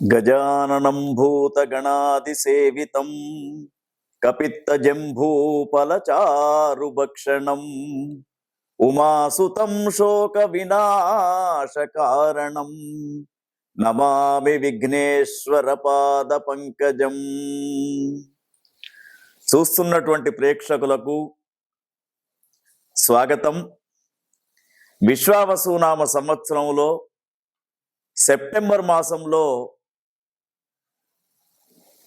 గజాననం భూతగణాదిసేవితం కపిత్తజంభూపలచారుభక్షణం ఉమాసుతం శోక వినాశకారణం నమామి విఘ్నేశ్వర పాద పంకజం చూస్తున్నటువంటి ప్రేక్షకులకు స్వాగతం. విశ్వావసునామ సంవత్సరంలో సెప్టెంబర్ మాసంలో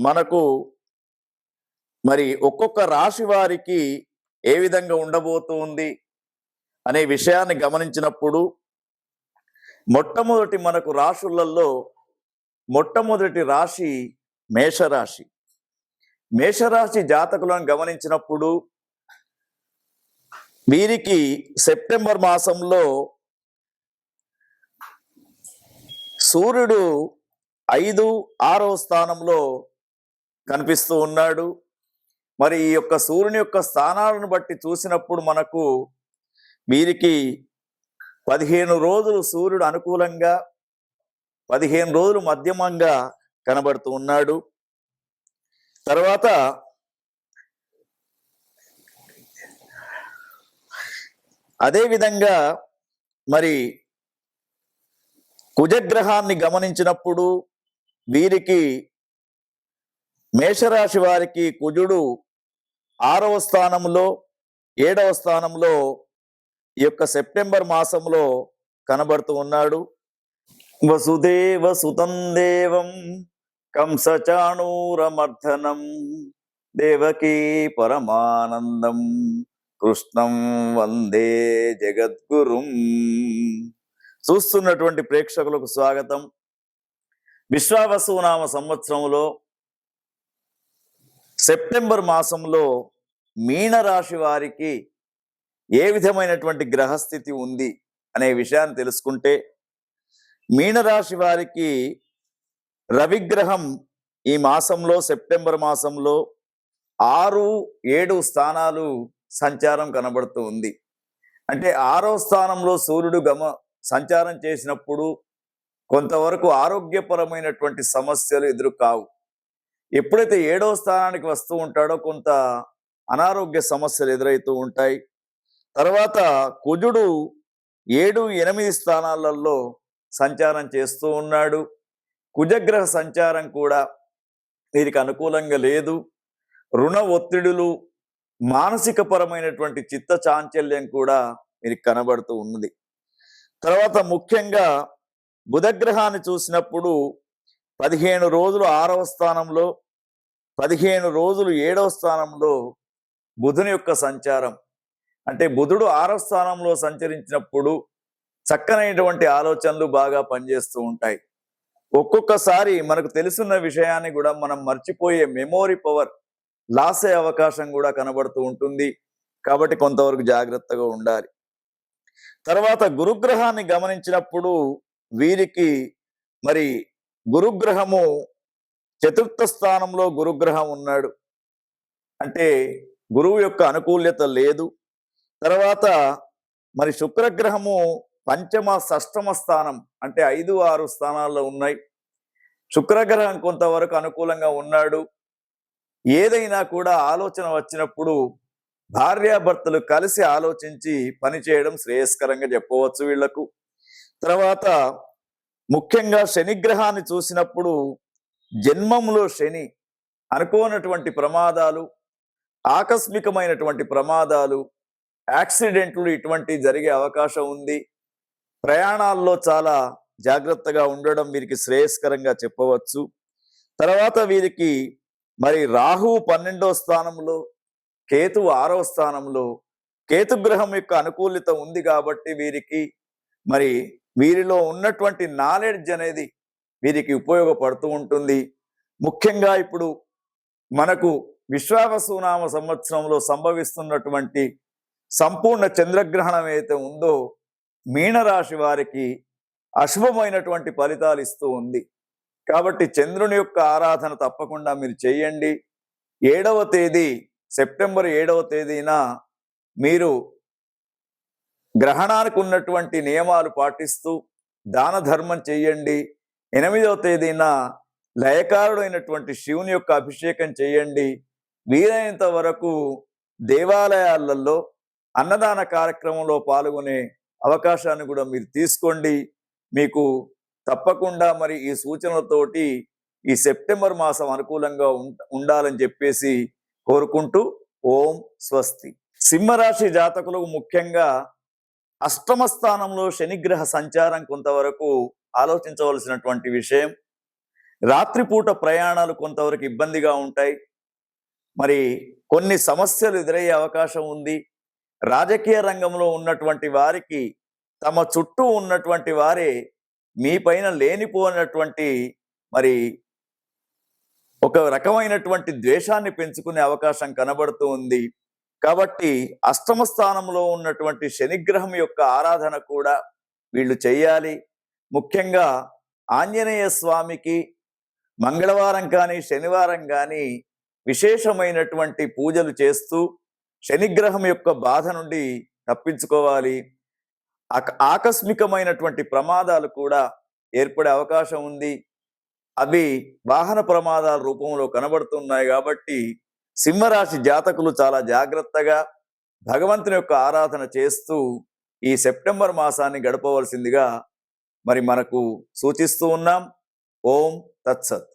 మనకు మరి ఒక్కొక్క రాశి వారికి ఏ విధంగా ఉండబోతుంది అనే విషయాన్ని గమనించినప్పుడు మొట్టమొదటి మనకు రాశులలో మొట్టమొదటి రాశి మేషరాశి. మేషరాశి జాతకులను గమనించినప్పుడు వీరికి సెప్టెంబర్ మాసంలో సూర్యుడు ఐదు ఆరో స్థానంలో కనిపిస్తూ ఉన్నాడు. మరి ఈ యొక్క సూర్యుని యొక్క స్థానాలను బట్టి చూసినప్పుడు మనకు వీరికి పదిహేను రోజులు సూర్యుడు అనుకూలంగా పదిహేను రోజులు మధ్యమంగా కనబడుతూ ఉన్నాడు. తర్వాత అదేవిధంగా మరి కుజగ్రహాన్ని గమనించినప్పుడు వీరికి మేషరాశి వారికి కుజుడు ఆరవ స్థానంలో ఏడవ స్థానంలో ఈ యొక్క సెప్టెంబర్ మాసంలో కనబడుతూ ఉన్నాడు. వసుదేవ సుతం దేవం కంసచాణూరమర్ధనం దేవకీ పరమానందం కృష్ణం వందే జగద్గురుం. చూస్తున్నటువంటి ప్రేక్షకులకు స్వాగతం. విశ్వావసునామ సంవత్సరంలో సెప్టెంబర్ మాసంలో మీనరాశి వారికి ఏ విధమైనటువంటి గ్రహస్థితి ఉంది అనే విషయాన్ని తెలుసుకుంటే మీనరాశి వారికి రవిగ్రహం ఈ మాసంలో సెప్టెంబర్ మాసంలో ఆరు ఏడు స్థానాలు సంచారం కనబడుతూ ఉంది. అంటే ఆరో స్థానంలో సూర్యుడు గమ సంచారం చేసినప్పుడు కొంతవరకు ఆరోగ్యపరమైనటువంటి సమస్యలు ఎదురు కావు ఎప్పుడైతే ఏడో స్థానానికి వస్తూ ఉంటాడో కొంత అనారోగ్య సమస్యలు ఎదురవుతూ ఉంటాయి. తర్వాత కుజుడు ఏడు ఎనిమిది స్థానాలలో సంచారం చేస్తూ ఉన్నాడు. కుజగ్రహ సంచారం కూడా వీరికి అనుకూలంగా లేదు. రుణ ఒత్తిడులు మానసిక పరమైనటువంటి చిత్త చాంచల్యం కూడా వీరికి కనబడుతూ ఉన్నది. తర్వాత ముఖ్యంగా బుధగ్రహాన్ని చూసినప్పుడు పదిహేను రోజులు ఆరవ స్థానంలో పదిహేను రోజులు ఏడవ స్థానంలో బుధుని యొక్క సంచారం. అంటే బుధుడు ఆరవ స్థానంలో సంచరించినప్పుడు చక్కనైనటువంటి ఆలోచనలు బాగా పనిచేస్తూ ఉంటాయి. ఒక్కొక్కసారి మనకు తెలుసున్న విషయాన్ని కూడా మనం మర్చిపోయే మెమోరీ పవర్ లాస్ అయ్యే అవకాశం కూడా కనబడుతూ ఉంటుంది. కాబట్టి కొంతవరకు జాగ్రత్తగా ఉండాలి. తర్వాత గురుగ్రహాన్ని గమనించినప్పుడు వీరికి మరి గురుగ్రహము చతుర్థ స్థానంలో గురుగ్రహం ఉన్నాడు. అంటే గురువు యొక్క అనుకూల్యత లేదు. తర్వాత మరి శుక్రగ్రహము పంచమ షష్టమ స్థానం అంటే ఐదు ఆరు స్థానాల్లో ఉన్నాయి. శుక్రగ్రహం కొంతవరకు అనుకూలంగా ఉన్నాడు. ఏదైనా కూడా ఆలోచన వచ్చినప్పుడు భార్యాభర్తలు కలిసి ఆలోచించి పనిచేయడం శ్రేయస్కరంగా చెప్పవచ్చు వీళ్ళకు తర్వాత ముఖ్యంగా శనిగ్రహాన్ని చూసినప్పుడు జన్మంలో శని అనుకోనటువంటి ప్రమాదాలు ఆకస్మికమైనటువంటి ప్రమాదాలు యాక్సిడెంట్లు ఇటువంటి జరిగే అవకాశం ఉంది. ప్రయాణాల్లో చాలా జాగ్రత్తగా ఉండడం వీరికి శ్రేయస్కరంగా చెప్పవచ్చు. తర్వాత వీరికి మరి రాహువు పన్నెండో స్థానంలో కేతు ఆరో స్థానంలో కేతు గ్రహం యొక్క అనుకూలిత ఉంది కాబట్టి వీరికి మరి వీరిలో ఉన్నటువంటి నాలెడ్జ్ అనేది వీరికి ఉపయోగపడుతూ ఉంటుంది. ముఖ్యంగా ఇప్పుడు మనకు విశ్వావసునామ సంవత్సరంలో సంభవిస్తున్నటువంటి సంపూర్ణ చంద్రగ్రహణం ఏదైతే ఉందో మీనరాశి వారికి అశుభమైనటువంటి ఫలితాలు ఇస్తూ ఉంది. కాబట్టి చంద్రుని యొక్క ఆరాధన తప్పకుండా మీరు చేయండి. ఏడవ తేదీ సెప్టెంబర్ ఏడవ తేదీన మీరు గ్రహణానికి ఉన్నటువంటి నియమాలు పాటిస్తూ దాన ధర్మం చేయండి. ఎనిమిదవ తేదీన లయకారుడైనటువంటి శివుని యొక్క అభిషేకం చేయండి. వీలైనంత వరకు దేవాలయాలలో అన్నదాన కార్యక్రమంలో పాల్గొనే అవకాశాన్ని కూడా మీరు తీసుకోండి. మీకు తప్పకుండా మరి ఈ సూచనలతోటి ఈ సెప్టెంబర్ మాసం అనుకూలంగా ఉండాలని చెప్పేసి కోరుకుంటూ ఓం స్వస్తి. సింహరాశి జాతకులకు ముఖ్యంగా అష్టమ స్థానంలో శనిగ్రహ సంచారం కొంతవరకు ఆలోచించవలసినటువంటి విషయం రాత్రిపూట ప్రయాణాలు కొంతవరకు ఇబ్బందిగా ఉంటాయి. మరి కొన్ని సమస్యలు ఎదురయ్యే అవకాశం ఉంది. రాజకీయ రంగంలో ఉన్నటువంటి వారికి తమ చుట్టూ ఉన్నటువంటి వారే మీ పైన లేనిపోయినటువంటి మరి ఒక రకమైనటువంటి ద్వేషాన్ని పెంచుకునే అవకాశం కనబడుతూ ఉంది. కాబట్టి అష్టమ స్థానంలో ఉన్నటువంటి శనిగ్రహం యొక్క ఆరాధన కూడా వీళ్ళు చేయాలి ముఖ్యంగా ఆంజనేయ స్వామికి మంగళవారం కానీ శనివారం కానీ విశేషమైనటువంటి పూజలు చేస్తూ శనిగ్రహం యొక్క బాధ నుండి తప్పించుకోవాలి. ఆక- ఆకస్మికమైనటువంటి ప్రమాదాలు కూడా ఏర్పడే అవకాశం ఉంది. అవి వాహన ప్రమాదాల రూపంలో కనబడుతున్నాయి కాబట్టి సింహరాశి జాతకులు చాలా జాగ్రత్తగా భగవంతుని యొక్క ఆరాధన చేస్తూ ఈ సెప్టెంబర్ మాసాన్ని గడపవలసిందిగా మరి మనకు సూచిస్తూ ఉన్నాం. ఓం తత్సత్.